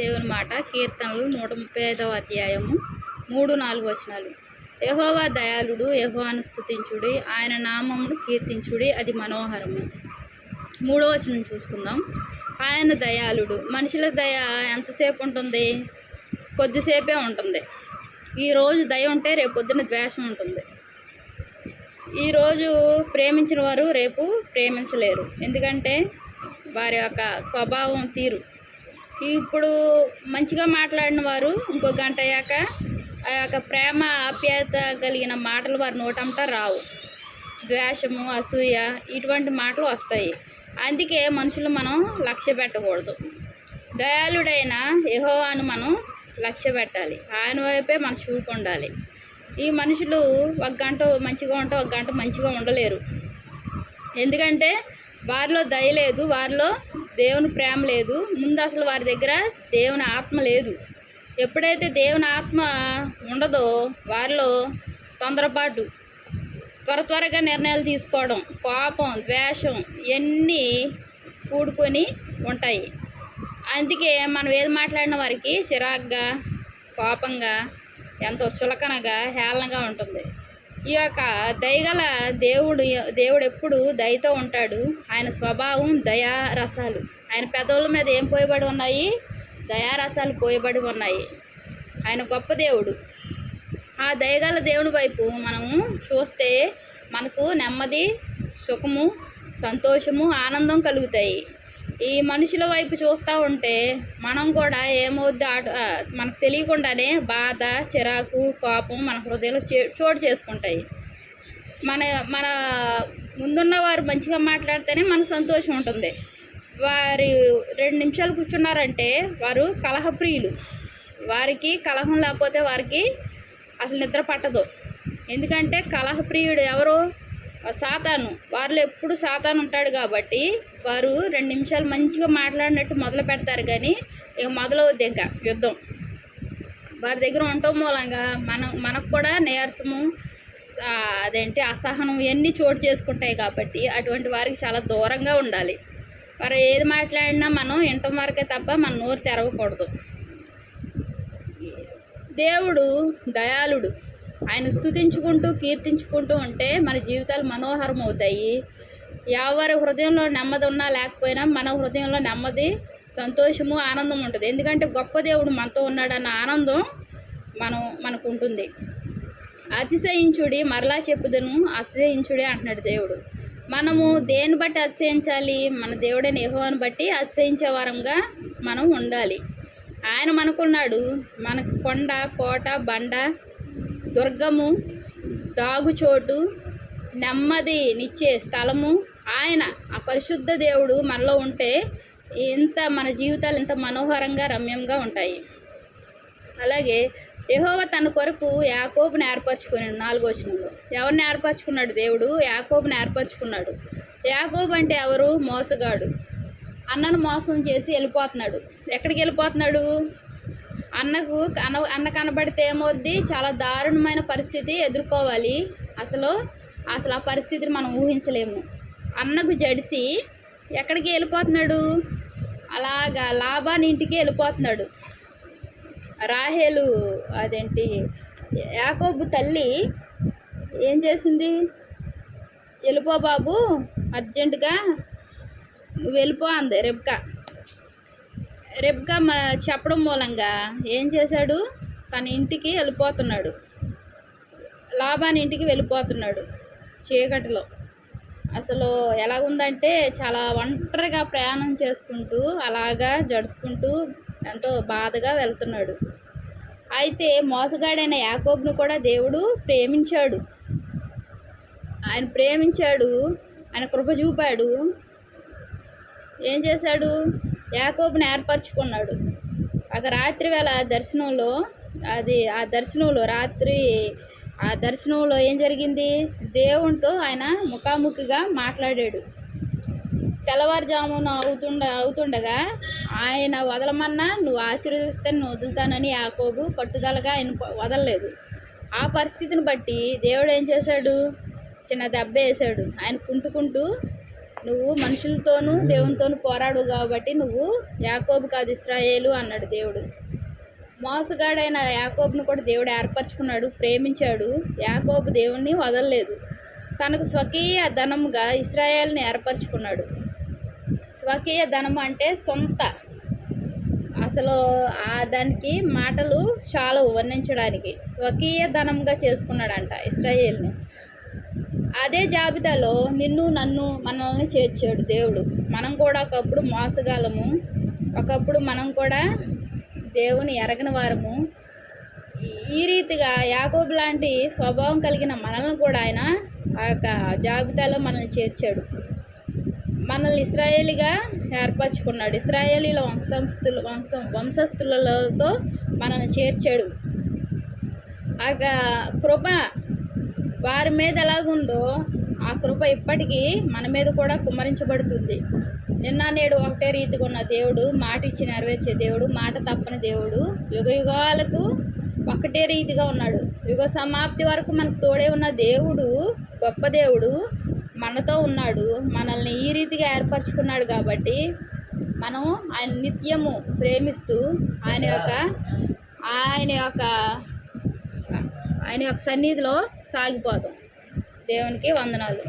దేవుని మాట కీర్తనలు నూట ముప్పై ఐదవ అధ్యాయము మూడు నాలుగు వచనాలు. యహోవా దయాళుడు యహోవాను స్థుతించుడి ఆయన నామమును కీర్తించుడి అది మనోహరము. మూడో వచనం చూసుకుందాం. ఆయన దయాళుడు మనుషుల దయ ఎంతసేపు ఉంటుంది? కొద్దిసేపే ఉంటుంది. ఈరోజు దయ ఉంటే రేపు పొద్దున్న ద్వేషం ఉంటుంది. ఈరోజు ప్రేమించిన వారు రేపు ప్రేమించలేరు. ఎందుకంటే వారి యొక్క స్వభావం తీరు. ఇప్పుడు మంచిగా మాట్లాడిన వారు ఇంకో గంట అయ్యాక ఆ యొక్క ప్రేమ ఆప్యాయత కలిగిన మాటలు వారి నోటంతా రావు. ద్వేషము అసూయ ఇటువంటి మాటలు వస్తాయి. అందుకే మనుషులు మనం లక్ష్య పెట్టకూడదు. దయాళుడైన యహోవాను మనం లక్ష్య పెట్టాలి. ఆయన వైపే మన చూపు ఉండాలి. ఈ మనుషులు ఒక గంట మంచిగా ఉంటే ఒక గంట మంచిగా ఉండలేరు. ఎందుకంటే వారిలో దయ లేదు వారిలో దేవుని ప్రేమ లేదు. ముందు అసలు వారి దగ్గర దేవుని ఆత్మ లేదు. ఎప్పుడైతే దేవుని ఆత్మ ఉండదో వారిలో తొందరపాటు త్వర త్వరగా నిర్ణయాలు తీసుకోవడం కోపం ద్వేషం ఇవన్నీ కూడుకొని ఉంటాయి. అందుకే మనం ఏది మాట్లాడిన వారికి చిరాగ్గా కోపంగా ఎంతో చులకనగా హేళనగా ఉంటుంది. ఈ యొక్క దయగల దేవుడు దేవుడు ఎప్పుడు దయతో ఉంటాడు. ఆయన స్వభావం దయా రసాలు ఆయన పెదవుల మీద ఏం పోయబడి ఉన్నాయి? దయారసాలు పోయబడి ఉన్నాయి. ఆయన గొప్ప దేవుడు. ఆ దయగల దేవుని వైపు మనము చూస్తే మనకు నెమ్మది సుఖము సంతోషము ఆనందం కలుగుతాయి. ఈ మనుషుల వైపు చూస్తూ ఉంటే మనం కూడా ఏమవుద్ది ఆట- మనకు తెలియకుండానే బాధ చిరాకు కోపం మన హృదయంలో చోటు చేసుకుంటాయి. మన మన ముందున్న వారు మంచిగా మాట్లాడితేనే మనకు సంతోషం ఉంటుంది. వారు రెండు నిమిషాలు కూర్చున్నారంటే వారు కలహప్రియులు. వారికి కలహం లేకపోతే వారికి అసలు నిద్ర పట్టదు. ఎందుకంటే కలహప్రియుడు ఎవరు? సాతాను. వారిలో ఎప్పుడు సాతాను ఉంటాడు కాబట్టి వారు రెండు నిమిషాలు మంచిగా మాట్లాడినట్టు మొదలు పెడతారు కానీ ఇక మొదలవుద్ది ఇంకా యుద్ధం. వారి దగ్గర ఉండటం మూలంగా మనం మనకు కూడా నీరసము అదేంటి అసహనం ఇవన్నీ చోటు చేసుకుంటాయి కాబట్టి అటువంటి వారికి చాలా దూరంగా ఉండాలి. వారు ఏది మాట్లాడినా మనం వినటం వరకే తప్ప మన నోరు తెరవకూడదు. దేవుడు దయాళుడు. ఆయన స్తుతించుకుంటూ కీర్తించుకుంటూ ఉంటే మన జీవితాలు మనోహరం అవుతాయి ఎవరి హృదయంలో నెమ్మది ఉన్నా లేకపోయినా మన హృదయంలో నెమ్మది సంతోషము ఆనందం ఉంటుంది. ఎందుకంటే గొప్ప దేవుడు మనతో ఉన్నాడన్న ఆనందం మనం మనకు ఉంటుంది అతిశయించుడి మరలా చెప్పుదను అతిశయించుడి అంటున్నాడు దేవుడు. మనము దేన్ని బట్టి అతిశయించాలి? మన దేవుడైన యెహోవాను బట్టి అతిశయించే వారంగా మనం ఉండాలి. ఆయన మనకున్నాడు. మనకు కొండ కోట బండ దుర్గము దాగుచోటు నెమ్మది నిచ్చే స్థలము. ఆయన ఆ పరిశుద్ధ దేవుడు మనలో ఉంటే ఇంత మన జీవితాలు ఇంత మనోహరంగా రమ్యంగా ఉంటాయి. అలాగే యహోవ తన కొరకు యాకోబుని ఏర్పరచుకున్నాడు నాలుగో వచనంలో. ఎవరిని ఏర్పరచుకున్నాడు? దేవుడు యాకోబుని ఏర్పరచుకున్నాడు. యాకోబు అంటే ఎవరు? మోసగాడు. అన్నను మోసం చేసి వెళ్ళిపోతున్నాడు. ఎక్కడికి వెళ్ళిపోతున్నాడు? అన్నకు అన్న అన్న కనబడితే ఏమవుద్ది? చాలా దారుణమైన పరిస్థితి ఎదుర్కోవాలి. అసలు అసలు ఆ పరిస్థితిని మనం ఊహించలేము. అన్నకు జడిసి ఎక్కడికి వెళ్ళిపోతున్నాడు? అలాగా లాభాన్ని ఇంటికి వెళ్ళిపోతున్నాడు. రాహేలు అదేంటి యాకోబు తల్లి ఏం చేసింది? వెళ్ళిపో బాబు అర్జెంటుగా నువ్వు వెళ్ళిపో అంది రెబ్కా. రెబ్కా చెప్పడం మూలంగా ఏం చేశాడు? తన ఇంటికి వెళ్ళిపోతున్నాడు. లాభాని ఇంటికి వెళ్ళిపోతున్నాడు చీకటిలో. అసలు ఎలాగుందంటే చాలా ఒంటరిగా ప్రయాణం చేసుకుంటూ అలాగా జడుచుకుంటూ ఎంతో బాధగా వెళ్తున్నాడు. అయితే మోసగాడైన యాకోబ్ను కూడా దేవుడు ప్రేమించాడు. ఆయన ప్రేమించాడు ఆయన కృప చూపాడు. ఏం చేశాడు? యాకోబుని ఏర్పరచుకున్నాడు. ఒక రాత్రి వేళ దర్శనంలో అది ఆ దర్శనంలో రాత్రి ఆ దర్శనంలో ఏం జరిగింది? దేవునితో ఆయన ముఖాముఖిగా మాట్లాడాడు. తెల్లవారుజామున అవుతుండ అవుతుండగా ఆయన వదలమన్నా నువ్వు ఆశీర్వదిస్తే నువ్వు వదులుతానని యాకోబు పట్టుదలగా ఆయన వదలలేదు. ఆ పరిస్థితిని బట్టి దేవుడు ఏం చేశాడు? చిన్న దెబ్బ వేసాడు ఆయన కుంటుకుంటూ నువ్వు మనుషులతోనూ దేవునితోనూ పోరాడు కాబట్టి నువ్వు యాకోబు కాదు ఇస్రాయేలు అన్నాడు దేవుడు. మోసగాడైన యాకోబును కూడా దేవుడు ఏర్పరచుకున్నాడు ప్రేమించాడు. యాకోబు దేవుణ్ణి వదలలేదు. తనకు స్వకీయ ధనముగా ఇస్రాయేల్ని ఏర్పరచుకున్నాడు. స్వకీయ ధనం అంటే సొంత. అసలు ఆ దానికి మాటలు చాలా వర్ణించడానికి. స్వకీయ ధనంగా చేసుకున్నాడంట ఇస్రాయేల్ని. అదే జాబితాలో నిన్ను నన్ను మనల్ని చేర్చాడు దేవుడు. మనం కూడా ఒకప్పుడు మోసగాలము ఒకప్పుడు మనం కూడా దేవుని ఎరగని వారము. ఈ రీతిగా యాకోబు లాంటి స్వభావం కలిగిన మనల్ని కూడా ఆయన ఆ యొక్క జాబితాలో మనల్ని చేర్చాడు. మనల్ని ఇస్రాయేలీగా ఏర్పరచుకున్నాడు. ఇస్రాయేలీల వంశస్థుల వంశం వంశస్థులతో మనల్ని చేర్చాడు. ఆ యొక్క కృప వారి మీద ఎలాగుందో ఆ కృప ఇప్పటికీ మన మీద కూడా కుమ్మరించబడుతుంది. నిన్న నేడు ఒకటే రీతిగా ఉన్న దేవుడు మాట ఇచ్చి నెరవేర్చే దేవుడు మాట తప్పని దేవుడు యుగ యుగాలకు ఒకటే రీతిగా ఉన్నాడు. యుగ సమాప్తి వరకు మనకు తోడే ఉన్న దేవుడు గొప్ప దేవుడు మనతో ఉన్నాడు. మనల్ని ఈ రీతిగా ఏర్పరచుకున్నాడు కాబట్టి మనం ఆయన నిత్యము ప్రేమిస్తూ ఆయన యొక్క ఆయన యొక్క ఆయన యొక్క సన్నిధిలో సాగిపోతాం. దేవునికి వందనాలు.